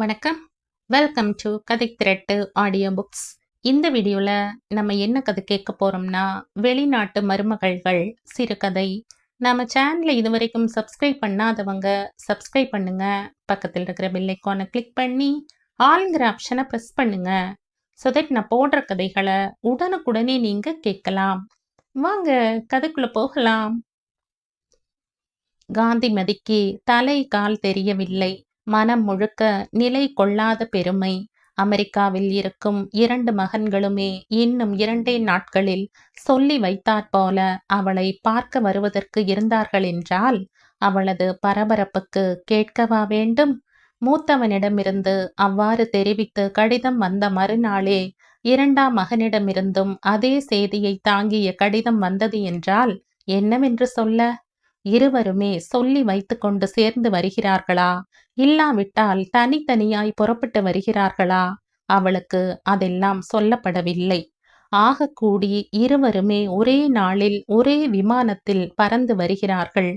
வணக்கம். Welcome to கதை திரட்டு audio books இந்த வீடியோவில் நம்ம என்ன கதை கேட்க போகிறோம்னா வெளிநாட்டு மருமகள்கள் சிறுகதை. நம்ம சேனலை இது வரைக்கும் சப்ஸ்கிரைப் பண்ணாதவங்க சப்ஸ்கிரைப் பண்ணுங்க. பக்கத்தில் இருக்கிற பெல்லைக்கானை கிளிக் பண்ணி ஆளுங்கிற ஆப்ஷனை ப்ரெஸ் பண்ணுங்க. ஸோ தட் நான் போடுற கதைகளை உடனுக்குடனே நீங்கள் கேட்கலாம். வாங்க கதைக்குள்ளே போகலாம். காந்திமதிக்கு தலை கால் தெரியவில்லை. மனம் முழுக்க நிலை கொள்ளாத பெருமை. அமெரிக்காவில் இருக்கும் இரண்டு மகன்களுமே இன்னும் இரண்டே நாட்களில் சொல்லி வைத்தாற்போல அவளை பார்க்க வருவதற்கு இருந்தார்கள் என்றால் அவளது பரபரப்புக்கு கேட்கவா வேண்டும்? மூத்தவனிடமிருந்து அவ்வாறு தெரிவித்து கடிதம் வந்த மறுநாளே இரண்டாம் மகனிடமிருந்தும் அதே செய்தியை தாங்கிய கடிதம் வந்தது என்றால் என்னவென்று சொல்ல? இருவருமே சொல்லி வைத்துக்கொண்டு சேர்ந்து வருகிறார்களா? இல்லாவிட்டால் தனித்தனியாய் புறப்பட்டு வருகிறார்களா? அவளுக்கு அதெல்லாம் சொல்லப்படவில்லை. ஆகக்கூடி இருவருமே ஒரே நாளில் ஒரே விமானத்தில் பறந்து வருகிறார்கள்.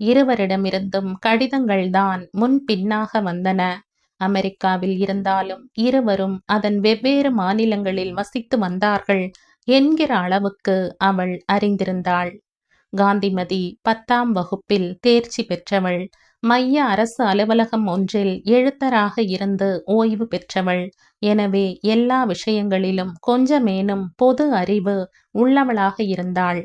இருவரிடமிருந்தும் கடிதங்கள்தான் முன் பின்னாக வந்தன. அமெரிக்காவில் இருந்தாலும் இருவரும் அதன் வெவ்வேறு மாநிலங்களில் வசித்து வந்தார்கள் என்கிற அளவுக்கு அவள் அறிந்திருந்தாள். காந்திமதி பத்தாம் வகுப்பில் தேர்ச்சி பெற்றவள். மைய அரசு அலுவலகம் ஒன்றில் எழுத்தராக இருந்து ஓய்வு பெற்றவள். எனவே எல்லா விஷயங்களிலும் கொஞ்சமேனும் பொது அறிவு உள்ளவளாக இருந்தாள்.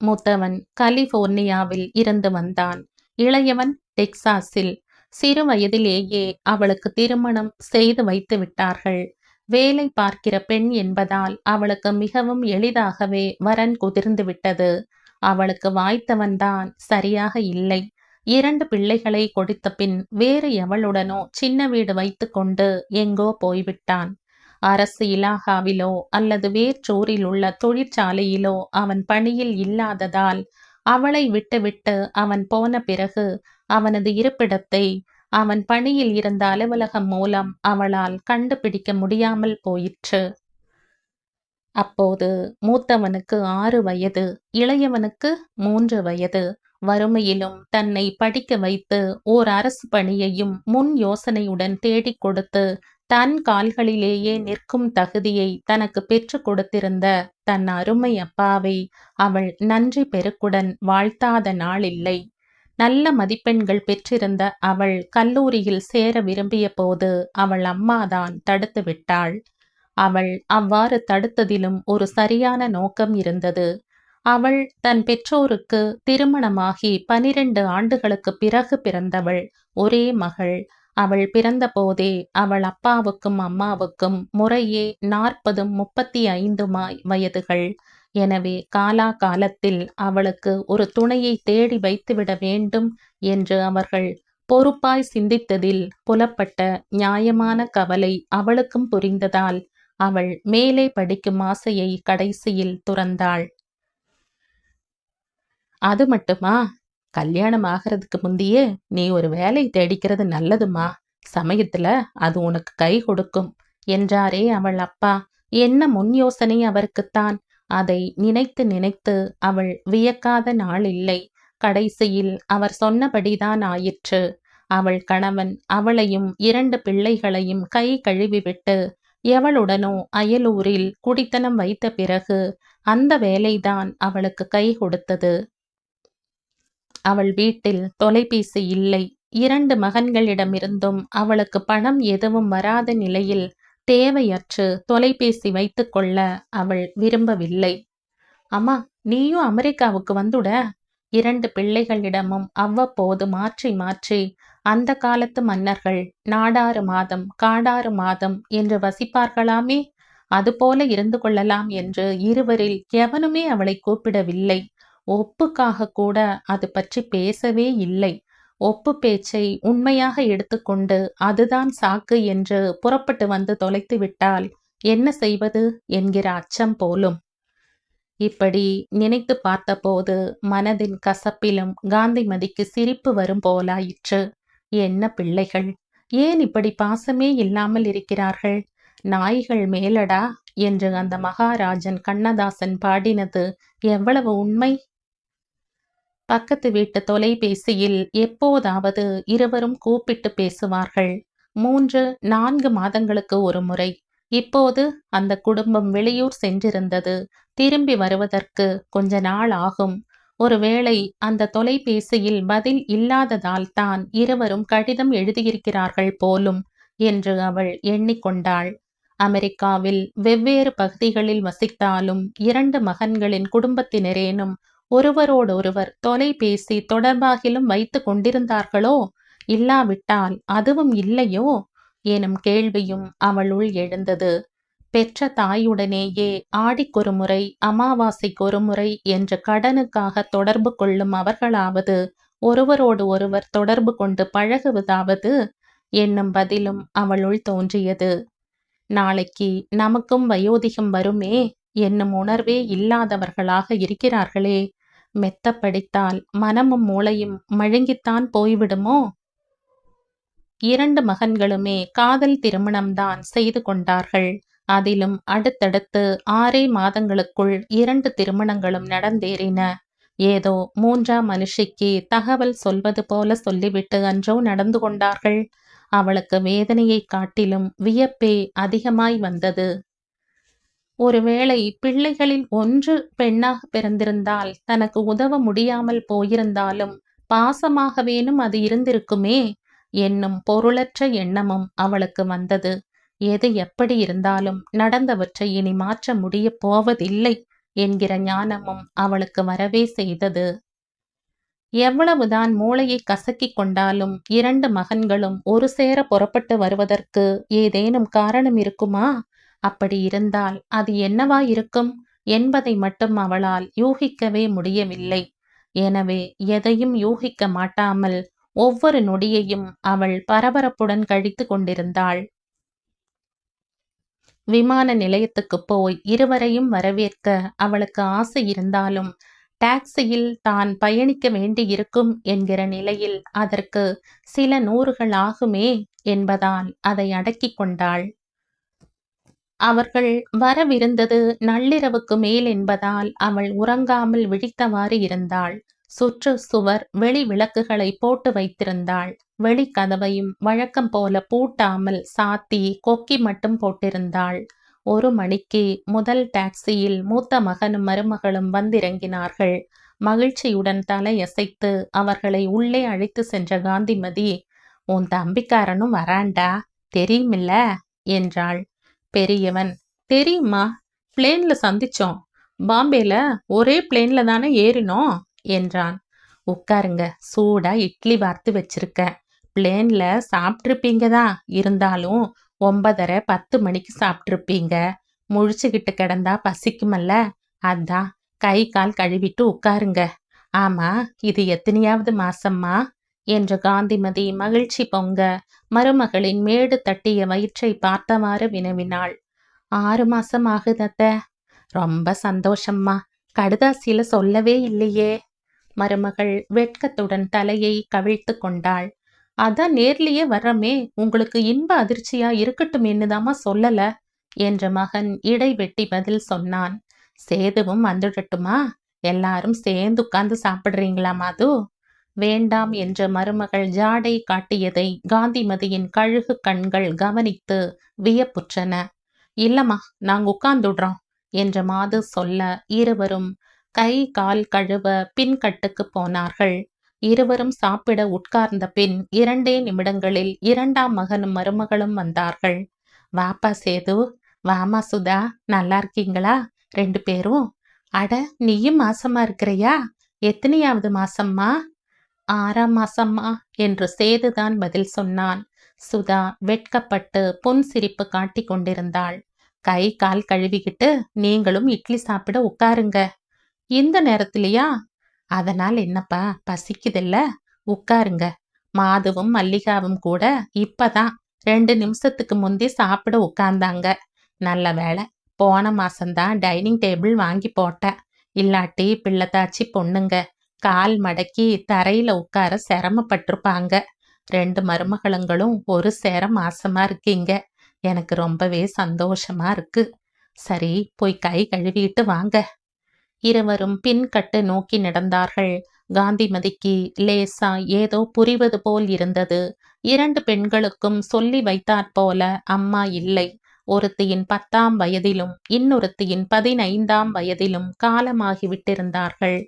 மூத்தவன் கலிபோர்னியாவில் இருந்து வந்தான். இளையவன் டெக்சாஸில். சிறு வயதிலேயே அவளுக்கு திருமணம் செய்து வைத்து விட்டார்கள். வேலை பார்க்கிற பெண் என்பதால் அவளுக்கு மிகவும் எளிதாகவே வரன் குதிர்ந்து விட்டது. அவளுக்கு வாய்த்தவன்தான் சரியாக இல்லை. இரண்டு பிள்ளைகளை கொடுத்த பின் வேறு எவளுடனோ சின்ன வீடு வைத்து கொண்டு எங்கோ போய்விட்டான். அரசு இலாகாவிலோ அல்லது வேற்றூரில் உள்ள தொழிற்சாலையிலோ அவன் பணியில் இல்லாததால் அவளை விட்டுவிட்டு அவன் போன பிறகு அவனது இருப்பிடத்தை அவன் பணியில் இருந்த அலுவலகம் மூலம் அவளால் கண்டுபிடிக்க முடியாமல் போயிற்று. அப்போது மூத்தவனுக்கு ஆறு வயது இளையவனுக்கு மூன்று வயது. வறுமையிலும் தன்னை படிக்க வைத்து ஓர் அரசு பணியையும் முன் யோசனையுடன் தேடிக் கொடுத்து தன் கால்களிலேயே நிற்கும் தகுதியை தனக்கு பெற்று கொடுத்திருந்த தன் அருமை அப்பாவை அவள் நன்றி பெருக்குடன் வாழ்த்தாத நாளில்லை. நல்ல மதிப்பெண்கள் பெற்றிருந்த அவள் கல்லூரியில் சேர விரும்பிய போது அவள் அம்மாதான் தடுத்து விட்டாள். அவள் அவ்வாறு தடுத்ததிலும் ஒரு சரியான நோக்கம் இருந்தது. அவள் தன் பெற்றோருக்கு திருமணமாகி பனிரெண்டு ஆண்டுகளுக்கு பிறகு பிறந்தவள் ஒரே மகள். அவள் பிறந்தபோதே அவள் அப்பாவுக்கும் அம்மாவுக்கும் முறையே நாற்பதும் முப்பத்தி ஐந்துமாய் வயதுகள். எனவே காலா காலத்தில் அவளுக்கு ஒரு துணையை தேடி வைத்துவிட வேண்டும் என்று அவர்கள் பொறுப்பாய் சிந்தித்ததில் புலப்பட்ட நியாயமான கவலை அவளுக்கும் புரிந்ததால் அவள் மேலே படிக்கும் ஆசையை கடைசியில் துறந்தாள். அது மட்டுமா? கல்யாணம் ஆகிறதுக்கு முந்தையே நீ ஒரு வேலை தேடிக்கிறது நல்லதுமா? சமயத்துல அது உனக்கு கை கொடுக்கும் என்றாரே அவள் அப்பா. என்ன முன் யோசனை அவருக்குத்தான்? அதை நினைத்து நினைத்து அவள் வியக்காத நாள் இல்லை கடைசியில் அவர் சொன்னபடிதான் ஆயிற்று. அவள் கணவன் அவளையும் இரண்டு பிள்ளைகளையும் கை கழுவிவிட்டு எவளுடனோ அயலூரில் குடித்தனம் வைத்த பிறகு அந்த வேலைதான் அவளுக்கு கை கொடுத்தது. அவள் வீட்டில் தொலைபேசி இல்லை. இரண்டு மகன்களிடமிருந்தும் அவளுக்கு பணம் எதுவும் வராத நிலையில் தேவையற்று தொலைபேசி வைத்துக்கொள்ள அவள் விரும்பவில்லை. அம்மா நீயும் அமெரிக்காவுக்கு வந்துட இரண்டு பிள்ளைகளிடமும் அவ்வப்போது மாற்றி மாற்றி அந்த காலத்து மன்னர்கள் நாடாறு மாதம் காடாறு மாதம் என்று வசிப்பார்களாமே? அதுபோல இருந்து கொள்ளலாம் என்று இருவரில் எவனுமே அவளை கூப்பிடவில்லை. ஒப்புக்காக கூட அது பற்றி பேசவே இல்லை. ஒப்பு பேச்சை உண்மையாக எடுத்துக்கொண்டு அதுதான் சாக்கு என்று புறப்பட்டு வந்து தொலைத்து விட்டால் என்ன செய்வது? என்கிற அச்சம் போலும். இப்படி நினைத்து பார்த்தபோது மனதின் கசப்பிலும் காந்திமதிக்கு சிரிப்பு வரும் போலாயிற்று. என்ன பிள்ளைகள் ஏன் இப்படி பாசமே இல்லாமல் இருக்கிறார்கள்? நாய்கள் மேலடா? என்று அந்த மகாராஜன் கண்ணதாசன் பாடினது எவ்வளவு உண்மை? பக்கத்து வீட்டு தொலைபேசியில் எப்போதாவது இருவரும் கூப்பிட்டு பேசுவார்கள். மூன்று நான்கு மாதங்களுக்கு ஒரு முறை. இப்போது அந்த குடும்பம் வெளியூர் சென்றிருந்தது. திரும்பி வருவதற்கு கொஞ்ச நாள் ஆகும். ஒருவேளை அந்த தொலைபேசியில் பதில் இல்லாததால் தான் இருவரும் கடிதம் எழுதியிருக்கிறார்கள் போலும் என்று அவள் எண்ணிக்கொண்டாள். அமெரிக்காவில் வெவ்வேறு பகுதிகளில் வசித்தாலும் இரண்டு மகன்களின் குடும்பத்தினரேனும் ஒருவரோடொருவர் தொலைபேசி தொடர்பாகிலும் வைத்து கொண்டிருந்தார்களோ? இல்லாவிட்டால் அதுவும் இல்லையோ? எனும் கேள்வியும் அவளுள் எழுந்தது. பெற்ற தாயுடனேயே ஆடிக்கொரு முறை அமாவாசைக்கொரு முறை என்று கடனுக்காக தொடர்பு கொள்ளும் அவர்களாவது ஒருவரோடு ஒருவர் தொடர்பு கொண்டு பழகுவதாவது என்னும் பதிலும் அவளுள் தோன்றியது. நாளைக்கு நமக்கும் வயோதிகம் வருமே என்னும் உணர்வே இல்லாதவர்களாக இருக்கிறார்களே மெத்த படித்தால் மனமும் மூளையும் மழுங்கித்தான் போய்விடுமோ? இரண்டு மகன்களுமே காதல் திருமணம்தான் செய்து கொண்டார்கள். அதிலும் அடுத்தடுத்து ஆறே மாதங்களுக்குள் இரண்டு திருமணங்களும் நடந்தேறின. ஏதோ மூன்றாம் மனுஷிக்கு தகவல் சொல்வது போல சொல்லிவிட்டு அன்றோ நடந்து கொண்டார்கள். அவளுக்கு வேதனையை காட்டிலும் வியப்பே அதிகமாய் வந்தது. ஒருவேளை பிள்ளைகளில் ஒன்று பெண்ணாக பிறந்திருந்தால் தனக்கு உதவ முடியாமல் போயிருந்தாலும் பாசமாகவேனும் அது இருந்திருக்குமே என்னும் பொருளற்ற எண்ணமும் அவளுக்கு வந்தது. எது எப்படி இருந்தாலும் நடந்தவற்றை இனி மாற்ற முடியப் போவதில்லை என்கிற ஞானமும் அவளுக்கு வரவே செய்தது. எவ்வளவுதான் மூளையை கசக்கிக் கொண்டாலும் இரண்டு மகன்களும் ஒரு சேர புறப்பட்டு வருவதற்கு ஏதேனும் காரணம் இருக்குமா? அப்படி இருந்தால் அது என்னவா இருக்கும்? என்பதை மட்டும் அவளால் யூகிக்கவே முடியவில்லை. எனவே எதையும் யூகிக்க மாட்டாமல் ஒவ்வொரு நொடியையும் அவள் பரபரப்புடன் கழித்து கொண்டிருந்தாள். விமான நிலையத்துக்கு போய் இருவரையும் வரவேற்க அவளுக்கு ஆசை இருந்தாலும் டாக்ஸியில் தான் பயணிக்க வேண்டியிருக்கும் என்கிற நிலையில் அதற்கு சில நூறுகள் ஆகுமே என்பதால் அதை அடக்கிக் கொண்டாள். அவர்கள் வரவிருந்தது நள்ளிரவுக்கு மேல் என்பதால் அவள் உறங்காமல் விழித்தவாறு இருந்தாள். சுற்று சுவர் வெளி விளக்குகளை போட்டு வைத்திருந்தாள். வெளிக்கதவையும் வழக்கம் போல பூட்டாமல் சாத்தி கொக்கி மட்டும் போட்டிருந்தாள். ஒரு மணிக்கு முதல் டாக்ஸியில் மூத்த மகனும் மருமகளும் வந்திறங்கினார்கள். மகிழ்ச்சியுடன் தலையசைத்து அவர்களை உள்ளே அழைத்து சென்ற காந்திமதி உன் தம்பிக்காரனும் வராண்டா தெரியுமில்ல? என்றாள். பெரியவன். தெரியுமா? பிளேன்ல சந்திச்சோம். பாம்பேல ஒரே பிளேன்ல தானே ஏறினோம்? என்றான். உட்காருங்க. சூடா இட்லி வார்த்து வச்சிருக்க. பிளேன்ல சாப்பிட்ருப்பீங்க தான். இருந்தாலும் ஒன்பதரை பத்து மணிக்கு சாப்பிட்ருப்பீங்க முழிச்சுக்கிட்டு கிடந்தா பசிக்குமல்ல? அதான். கை கால் கழுவிட்டு உட்காருங்க. ஆமா இது எத்தனையாவது மாசம்மா? என்று காந்திமதி மகிழ்ச்சி பொங்க மருமகளின் மேடு தட்டிய வயிற்றை பார்த்தவாறு வினவினாள். ஆறு மாசம் ஆகுதத்த? ரொம்ப சந்தோஷம்மா. கடுதாசியில சொல்லவே இல்லையே. மருமகள் வெட்கத்துடன் தலையை கவிழ்த்து கொண்டாள். அதான் நேர்லயே வர்றமே. உங்களுக்கு இன்ப அதிர்ச்சியா இருக்கட்டும் என்னதாமா சொல்லல என்ற மகன் இடை வெட்டி பதில் சொன்னான். சேதுவும் வந்துடட்டுமா? எல்லாரும் சேர்ந்து உட்கார்ந்து சாப்பிடுறீங்களா மாது? வேண்டாம் என்ற மருமகள் ஜாடை காட்டியதை காந்திமதியின் கழுகு கண்கள் கவனித்து வியப்புற்றன. இல்லம்மா நாங்க உட்கார்ந்துடுறோம் என்ற மாது சொல்ல இருவரும் கை கால் கழுவ பின்கட்டுக்கு போனார்கள். இருவரும் சாப்பிட உட்கார்ந்த பின் இரண்டே நிமிடங்களில் இரண்டாம் மகனும் மருமகளும் வந்தார்கள். வாப்பா சேது வாமா சுதா நல்லா இருக்கீங்களா? ரெண்டு பேரும்? அட நீயும் மாசமா இருக்கிறியா? எத்தனையாவது மாசம்மா? ஆறாம் மாசம்மா? என்று சேதுதான் பதில் சொன்னான். சுதா வெட்கப்பட்டு புன் சிரிப்பு காட்டி கொண்டிருந்தாள். கை கால் கழுவிக்கிட்டு நீங்களும் இட்லி சாப்பிட உட்காருங்க. இந்த நேரத்திலையா? அதனால் என்னப்பா பசிக்குதில்ல? உட்காருங்க. மாதுவும் மல்லிகாவும் கூட இப்பதான் ரெண்டு நிமிஷத்துக்கு முந்தி சாப்பிட உட்கார்ந்தாங்க. நல்ல வேலை போன மாசம்தான் டைனிங் டேபிள் வாங்கி போட்டேன். இல்லாட்டி பிள்ளைத்தாச்சி பொண்ணுங்க. கால் மடக்கி தரையில உட்கார சிரமப்பட்டிருப்பாங்க. ரெண்டு மருமகளுங்களும் ஒரு சேர மாசமா இருக்கீங்க. எனக்கு ரொம்பவே சந்தோஷமா இருக்கு. சரி போய் கை கழுவிட்டு வாங்க. இருவரும் பின்கட்டு நோக்கி நடந்தார்கள். காந்திமதிக்கு லேசா ஏதோ புரிவது போல் இருந்தது. இரண்டு பெண்களுக்கும் சொல்லி வைத்தாற்போல அம்மா இல்லை. ஒருத்தியின் பத்தாம் வயதிலும் இன்னொருத்தியின் பதினைந்தாம் வயதிலும் காலமாகிவிட்டிருந்தார்கள்.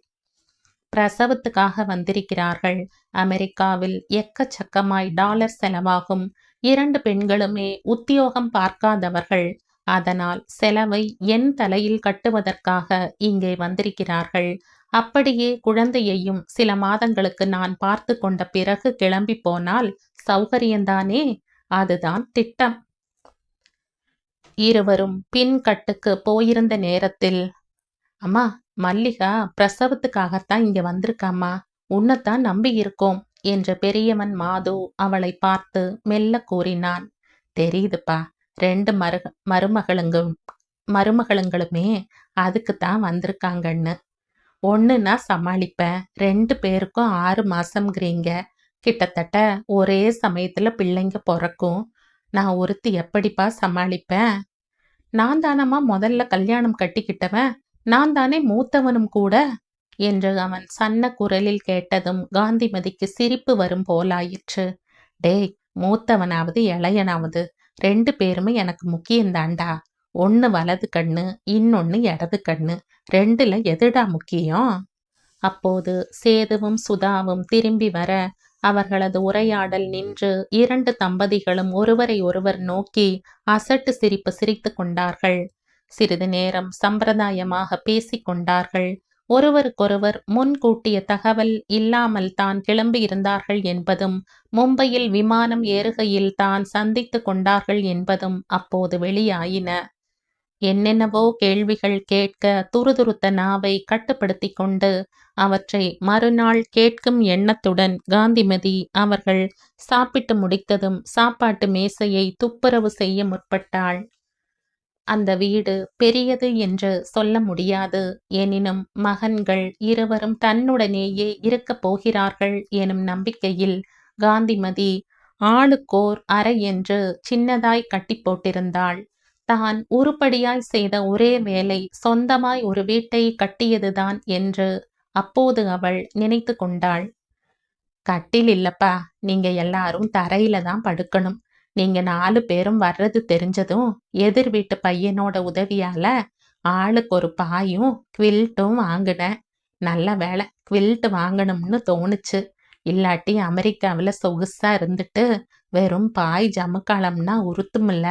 பிரசவத்துக்காக வந்திருக்கிறார்கள். அமெரிக்காவில் எக்கச்சக்கமாய் டாலர் செலவாகும். இரண்டு பெண்களுமே உத்தியோகம் பார்க்காதவர்கள். அதனால் செலவை என் தலையில் கட்டுவதற்காக இங்கே வந்திருக்கிறார்கள். அப்படியே குழந்தையையும் சில மாதங்களுக்கு நான் பார்த்து கொண்ட பிறகு கிளம்பி போனால் சௌகரியந்தானே? அதுதான் திட்டம். இருவரும் பின் கட்டுக்கு போயிருந்த நேரத்தில் அம்மா மல்லிகா பிரசவத்துக்காகத்தான் இங்க வந்திருக்காம்மா. உன்னைத்தான் நம்பி இருக்கோம் என்ற பெரியவன் மாது அவளை பார்த்து மெல்ல கூறினான். தெரியுதுப்பா. ரெண்டு மருக மருமகளுங்கும் மருமகளுங்களுமே அதுக்குத்தான் வந்திருக்காங்கன்னு. ஒன்றுனா சமாளிப்பேன் ரெண்டு பேருக்கும் ஆறு மாசம்ங்கிறீங்க. கிட்டத்தட்ட ஒரே சமயத்துல பிள்ளைங்க பிறக்கும். நான் ஒருத்தி எப்படிப்பா சமாளிப்பேன் நான் தானம்மா முதல்ல கல்யாணம் கட்டிக்கிட்டவன். நான் தானே மூத்தவனும் கூட? என்று அவன் சன்ன குரலில் கேட்டதும் காந்திமதிக்கு சிரிப்பு வரும் போலாயிற்று. டேய் மூத்தவனாவது இளையனாவது. ரெண்டு பேருமே எனக்கு முக்கியந்தாண்டா. ஒன்று வலது கண்ணு இன்னொன்று இடது கண்ணு. ரெண்டுல எதுடா முக்கியம்? அப்போது சேதுவும் சுதாவும் திரும்பி வர அவர்களது உரையாடல் நின்று இரண்டு தம்பதிகளும் ஒருவரை ஒருவர் நோக்கி அசட்டு சிரிப்பு சிரித்து கொண்டார்கள். சிறிது நேரம் சம்பிரதாயமாக பேசிக் கொண்டார்கள் ஒருவருக்கொருவர் முன்கூட்டிய தகவல் இல்லாமல் தான் கிளம்பியிருந்தார்கள் என்பதும் மும்பையில் விமானம் ஏறுகையில் தான் சந்தித்து கொண்டார்கள் என்பதும் அப்போது வெளியாயின. என்னென்னவோ கேள்விகள் கேட்க துருதுருத்த நாவை கட்டுப்படுத்தி கொண்டு அவற்றை மறுநாள் கேட்கும் எண்ணத்துடன் காந்திமதி அவர்கள் சாப்பிட்டு முடித்ததும் சாப்பாட்டு மேசையை துப்புரவு செய்ய முற்பட்டாள். அந்த வீடு பெரியது என்று சொல்ல முடியாது. எனினும் மகன்கள் இருவரும் தன்னுடனேயே இருக்கப் போகிறார்கள் எனும் நம்பிக்கையில் காந்திமதி ஆளுக்கோர் அறை என்று சின்னதாய் கட்டி போட்டிருந்தாள். தான் உருப்படியாய் செய்த ஒரே வேலை சொந்தமாய் ஒரு வீட்டை கட்டியதுதான் என்று அப்போது அவள் நினைத்து கொண்டாள். கட்டில் இல்லப்பா. நீங்க எல்லாரும் தரையில தான் படுக்கணும். நீங்க நாலு பேரும் வர்றது தெரிஞ்சதும் எதிர் வீட்டு பையனோட உதவியால ஆளுக்கு ஒரு பாயும் குவில்ட்டும் வாங்கினேன். நல்ல வேலை குவில்ட் வாங்கணும்னு தோணுச்சு. இல்லாட்டி அமெரிக்காவில் சொகுசா இருந்துட்டு வெறும் பாய் ஜமுக்காலம்னா உறுத்துமில்ல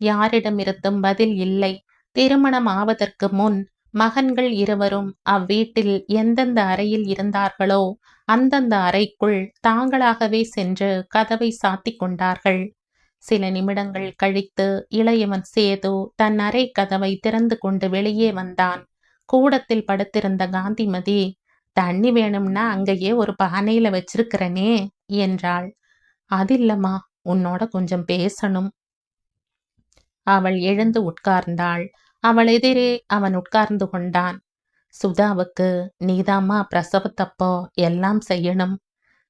யாரிடமிருந்தும் பதில் இல்லை. திருமணம் ஆவதற்கு முன் மகன்கள் இருவரும் அவ்வீட்டில் எந்தெந்த அறையில் இருந்தார்களோ அந்தந்த அறைக்குள் தாங்களாகவே சென்று கதவை சாத்திக் கொண்டார்கள். சில நிமிடங்கள் கழித்து இளையவன் சேது தன் அறை கதவை திறந்து கொண்டு வெளியே வந்தான். கூடத்தில் படுத்திருந்த காந்திமதி தண்ணி வேணும்னா அங்கேயே ஒரு பானையில வச்சிருக்கிறனே என்றாள். அதில்லம்மா உன்னோட கொஞ்சம் பேசணும். அவள் எழுந்து உட்கார்ந்தாள். அவள் எதிரே அவன் உட்கார்ந்து கொண்டான். சுதாவுக்கு நீதாம்மா பிரசவத்தப்போ எல்லாம் செய்யணும்.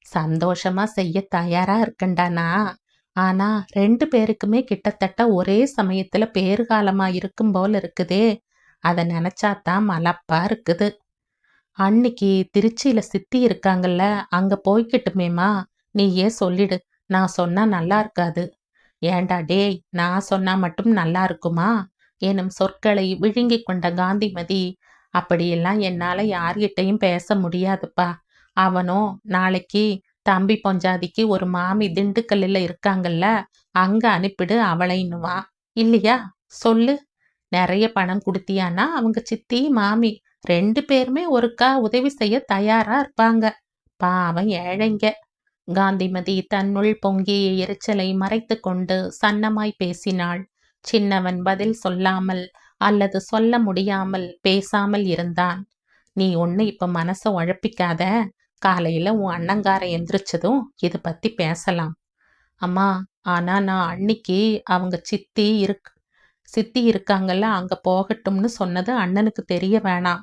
சந்தோஷமா செய்ய தயாரா இருக்கண்டானா ஆனா ரெண்டு பேருக்குமே கிட்டத்தட்ட ஒரே சமயத்துல பேறுகாலமா இருக்கும் போல இருக்குதே. அதை நினைச்சாதான் மலப்பா இருக்குது. அன்னைக்கு திருச்சியில சித்தி இருக்காங்கல்ல அங்க போய்கிட்டுமேமா நீயே சொல்லிடு. நான் சொன்னா நல்லா இருக்காது. ஏண்டா டேய் நான் சொன்னா மட்டும் நல்லா இருக்குமா? எனும் சொற்களை விழுங்கிக் கொண்ட காந்திமதி அப்படியெல்லாம் என்னால யார்கிட்டையும் பேச முடியாதுப்பா. அவனோ நாளைக்கு தம்பி பொஞ்சாதிக்கு ஒரு மாமி திண்டுக்கல்லில் இருக்காங்கல்ல அங்கே அனுப்பிடு அவளைன்னுவா இல்லையா? சொல்லு. நிறைய பணம் கொடுத்தியானா அவங்க சித்தி மாமி ரெண்டு பேருமே ஒருக்கா உதவி செய்ய தயாரா இருப்பாங்க. பாவம் ஏழைங்க. காந்திமதி தன்னுள் பொங்கிய எரிச்சலை மறைத்து கொண்டு சன்னமாய் பேசினாள். சின்னவன் பதில் சொல்லாமல் அல்லது சொல்ல முடியாமல் பேசாமல் இருந்தான். நீ ஒன்று இப்போ மனசை உழப்பிக்காத. காலையில் உன் அண்ணங்கார எந்திரிச்சதும் இதை பற்றி பேசலாம். அம்மா ஆனால் நான் அன்னைக்கு அவங்க சித்தி இருக்கு சித்தி இருக்காங்கல்ல அங்கே போகட்டும்னு சொன்னது அண்ணனுக்கு தெரிய வேணாம்.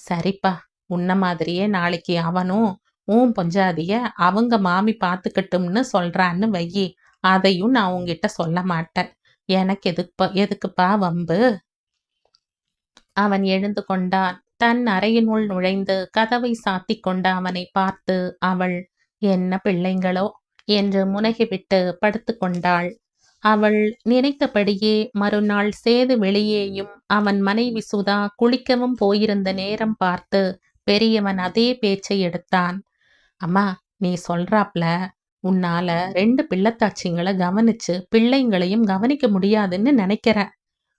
சரிப்பா உன்ன மாதிரியே நாளைக்கு அவனும் உன் பொஞ்சாதிய அவங்க மாமி பார்த்துக்கட்டும்னு சொல்கிறான்னு வையி. அதையும் நான் உங்ககிட்ட சொல்ல மாட்டேன். எனக்கு எதுக்குப்பா எதுக்குப்பா வம்பு? அவன் எழுந்து கொண்டான். தன் அறையினுள் நுழைந்து கதவை சாத்திக் கொண்ட அவனை பார்த்து அவள் என்ன பிள்ளைங்களோ? என்று முனகிவிட்டு படுத்துக்கொண்டாள் அவள் நினைத்தபடியே மறுநாள் சேது வெளியேயும் அவன் மனைவி சுதா குளிக்கவும் போயிருந்த நேரம் பார்த்து பெரியவன் அதே பேச்சை எடுத்தான். அம்மா நீ சொல்றாப்ல உன்னால ரெண்டு பிள்ளைத்தாச்சிங்களை கவனிச்சு பிள்ளைங்களையும் கவனிக்க முடியாதுன்னு நினைக்கிற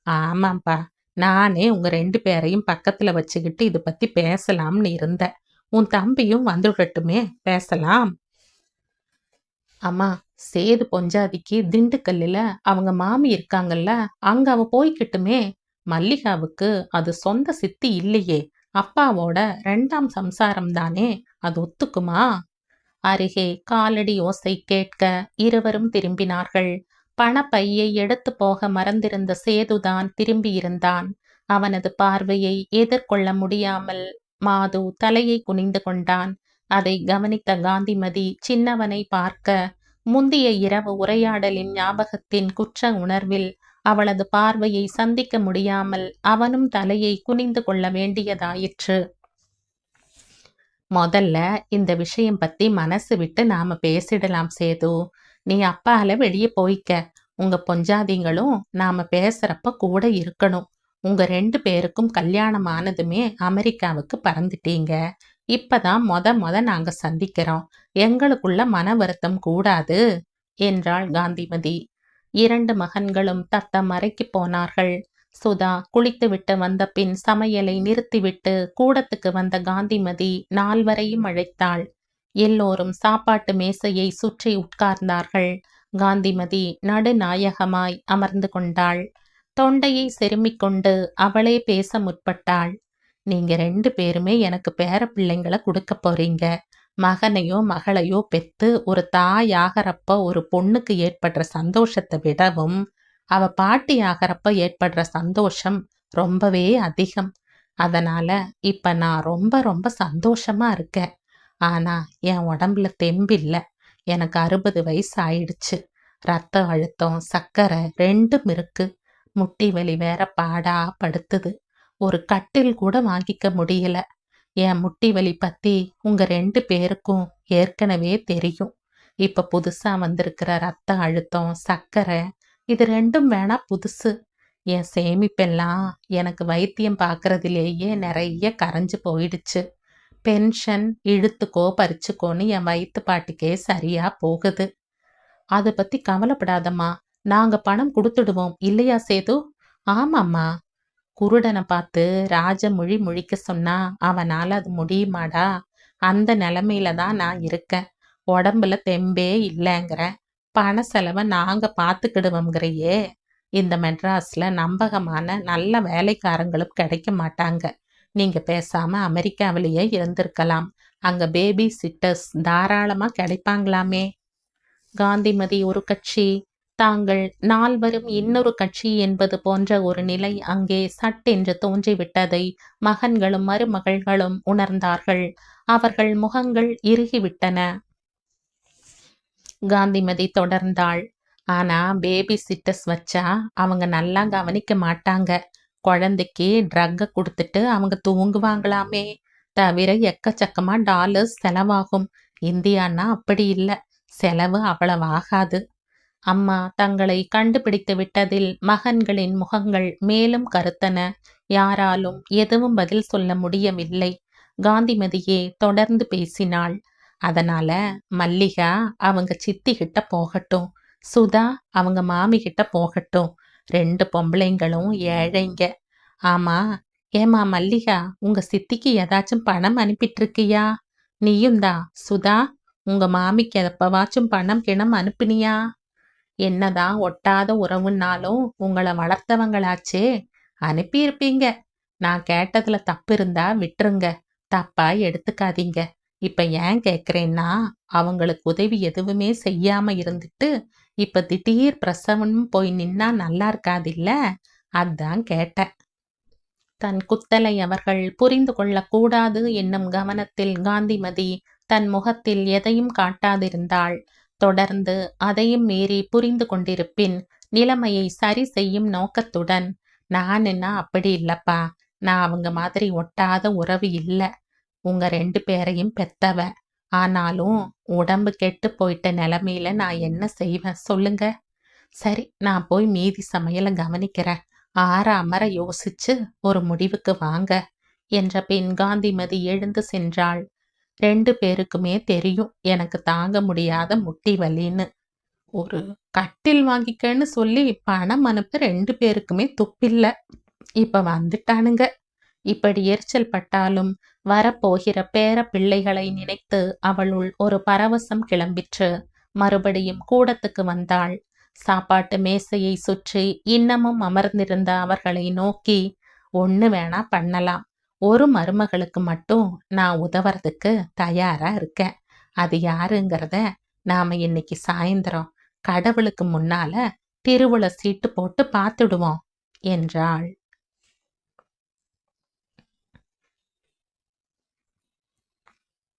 ஆமாப்பா நானே உங்க ரெண்டு பேரையும் பக்கத்துல வச்சுக்கிட்டு இதை பத்தி பேசலாம்னு இருந்தேன். உன் தம்பியும் வந்துடட்டுமே பேசலாம். அம்மா சேது பொஞ்சாதிக்கு திண்டுக்கல்லில் அவங்க மாமி இருக்காங்கல்ல அங்க அவ போய்கிட்டுமே மல்லிகாவுக்கு அது சொந்த சித்தி இல்லையே அப்பாவோட ரெண்டாம் சம்சாரம் தானே அது ஒத்துக்குமா? அருகே காலடி ஓசை கேட்க இருவரும் திரும்பினார்கள். பணப்பையை எடுத்து போக மறந்திருந்த சேதுதான் திரும்பியிருந்தான். அவனது பார்வையை எதிர்கொள்ள முடியாமல் மாது தலையை குனிந்து கொண்டான். அதை கவனித்த காந்திமதி சின்னவனை பார்க்க முந்திய இரவு உரையாடலின் ஞாபகத்தின் குற்ற உணர்வில் அவளது பார்வையை சந்திக்க முடியாமல் அவனும் தலையை குனிந்து கொள்ள வேண்டியதாயிற்று. முதல்ல இந்த விஷயம் பத்தி மனசு விட்டு நாம பேசிடலாம் சேது. நீ அப்பால வெளியே போய்க்க. உங்க பொஞ்சாதிங்களும் நாம பேசுறப்ப கூட இருக்கணும். உங்க ரெண்டு பேருக்கும் கல்யாணம் ஆனதுமே அமெரிக்காவுக்கு பறந்துட்டீங்க. இப்பதான் மொத மொத நாங்க சந்திக்கிறோம். எங்களுக்குள்ள மன வருத்தம் கூடாது என்றாள் காந்திமதி. இரண்டு மகன்களும் தத்தம் அறைக்கு போனார்கள். சுதா குளித்துவிட்டு வந்த பின் சமையலை நிறுத்திவிட்டு கூடத்துக்கு வந்த காந்திமதி நால்வரையும் அழைத்தாள். எல்லோரும் சாப்பாட்டு மேசையை சுற்றி உட்கார்ந்தார்கள். காந்திமதி நடுநாயகமாய் அமர்ந்து கொண்டாள். தொண்டையை செருமிக் கொண்டு அவளே பேச முற்பட்டாள். நீங்க ரெண்டு பேருமே எனக்கு பேர பிள்ளைங்களை கொடுக்க போறீங்க. மகனையோ மகளையோ பெத்து ஒரு தாய் ஆகிறப்ப ஒரு பொண்ணுக்கு ஏற்படுற சந்தோஷத்தை விடவும் அவ பாட்டி ஆகிறப்ப ஏற்படுற சந்தோஷம் ரொம்பவே அதிகம். அதனால இப்ப நான் ரொம்ப ரொம்ப சந்தோஷமா இருக்கேன். ஆனா என் உடம்புல தெம்பில்ல எனக்கு அறுபது வயசு ஆயிடுச்சு. ரத்த அழுத்தம் சர்க்கரை ரெண்டும் இருக்கு. முட்டி வலி வேற பாடா படுத்துது. ஒரு கட்டில் கூட வாங்கிக்க முடியல. என் முட்டி வலி பத்தி உங்க ரெண்டு பேருக்கும் ஏற்கனவே தெரியும். இப்ப புதுசா வந்திருக்கிற ரத்த அழுத்தம் சர்க்கரை இது ரெண்டும் வேணா புதுசு. என் சேமிப்பெல்லாம் எனக்கு வைத்தியம் பார்க்கறதுலேயே நிறைய கரைஞ்சு போயிடுச்சு. பென்ஷன் இழுத்துக்கோ பறிச்சுக்கோன்னு என் வயிற்று பாட்டுக்கே சரியா போகுது. அதை பத்தி கவலைப்படாதம்மா. நாங்க பணம் கொடுத்துடுவோம். இல்லையா சேது? ஆமாம்மா. குருடனை பார்த்து ராஜமொழி முழிக்க சொன்னா அவனால் அது முடியுமாடா? அந்த நிலமையில தான் நான் இருக்கேன். உடம்புல தெம்பே இல்லைங்கிற. பண செலவை நாங்கள் பார்த்துக்கிடுவோங்கிறையே இந்த மெட்ராஸில் நம்பகமான நல்ல வேலைக்காரங்களும் கிடைக்க மாட்டாங்க. நீங்கள் பேசாமல் அமெரிக்காவிலேயே இருந்திருக்கலாம். அங்கே பேபி சிட்டர்ஸ் தாராளமாக கிடைப்பாங்களாமே. காந்திமதி ஒரு கட்சி தாங்கள் நால்வரும் இன்னொரு கட்சி என்பது போன்ற ஒரு நிலை அங்கே சட்டென்று தோன்றிவிட்டதை மகன்களும் மருமகள்களும் உணர்ந்தார்கள். அவர்கள் முகங்கள் இறுகிவிட்டன. காந்திமதி தொடர்ந்தாள். ஆனா பேபி சிட்டஸ் வச்சா அவங்க நல்லா கவனிக்க மாட்டாங்க. குழந்தைக்கு ட்ரக்கை கொடுத்துட்டு அவங்க தூங்குவாங்களாமே தவிர எக்கச்சக்கமா டாலர்ஸ் செலவாகும். இந்தியான்னா அப்படி இல்லை. செலவு அவ்வளவாகாது அம்மா தங்களை கண்டுபிடித்து விட்டதில் மகன்களின் முகங்கள் மேலும் கருத்தன. யாராலும் எதுவும் பதில் சொல்ல முடியவில்லை. காந்திமதியே தொடர்ந்து பேசினாள். அதனால மல்லிகா அவங்க சித்தி கிட்ட போகட்டும். சுதா அவங்க மாமி கிட்ட போகட்டும். ரெண்டு பொம்பளைங்களும் ஏழைங்க. ஆமா ஏமா மல்லிகா உங்க சித்திக்கு ஏதாச்சும் பணம் அனுப்பிட்டு இருக்கியா நீயும் தான் சுதா உங்க மாமிக்கு எப்பவாச்சும் பணம் கிணம் அனுப்புனியா? என்னதான் ஒட்டாத உறவுன்னாலும் உங்களை வளர்த்தவங்களாச்சே அனுப்பியிருப்பீங்க. நான் கேட்டதுல தப்பு இருந்தா விட்டுருங்க தப்பா எடுத்துக்காதீங்க. இப்ப ஏன் கேக்குறேன்னா அவங்களுக்கு உதவி எதுவுமே செய்யாம இருந்துட்டு இப்ப திடீர் பிரசவம் போய் நின்னா நல்லா இருக்காதில்ல? அதான் கேட்டேன். தன் குத்தலை அவர்கள் புரிந்து கொள்ளக்கூடாது என்னும் கவனத்தில் காந்திமதி தன் முகத்தில் எதையும் காட்டாதிருந்தாள். தொடர்ந்து அதையும் மீறி புரிந்து கொண்டிருப்பின் நிலைமையை சரி செய்யும் நோக்கத்துடன் நான் என்ன அப்படி இல்லப்பா. நான் அவங்க மாதிரி ஒட்டாத உறவு இல்ல. உங்க ரெண்டு பேரையும் பெத்தவ. ஆனாலும் உடம்பு கெட்டு போயிட்ட நிலமையில நான் என்ன செய்வேன் சொல்லுங்க. சரி நான் போய் மீதி சமையலை கவனிக்கிறேன். ஆற அமர யோசிச்சு ஒரு முடிவுக்கு வாங்க என்ற பெண் காந்திமதி எழுந்து சென்றாள். ரெண்டு பேருக்குமே தெரியும் எனக்கு தாங்க முடியாத முட்டி வலின்னு. ஒரு கட்டில் வாங்கிக்கன்னு சொல்லி பணம் அனுப்ப ரெண்டு பேருக்குமே துப்பில்ல. இப்ப வந்துட்டானுங்க. இப்படி எரிச்சல் பட்டாலும் வரப்போகிற பேர பிள்ளைகளை நினைத்து அவளுள் ஒரு பரவசம் கிளம்பிற்று. மறுபடியும் கூடத்துக்கு வந்தாள். சாப்பாட்டு மேசையை சுற்றி இன்னமும் அமர்ந்திருந்த அவர்களை நோக்கி ஒன்று வேணா பண்ணலாம். ஒரு மருமகளுக்கு மட்டும் நான் உதவுறதுக்கு தயாரா இருக்கேன். அது யாருங்கிறத நாம இன்னைக்கு சாயந்தரம் கடவுளுக்கு முன்னால திருவுள சீட்டு போட்டு பார்த்துடுவோம் என்றாள்.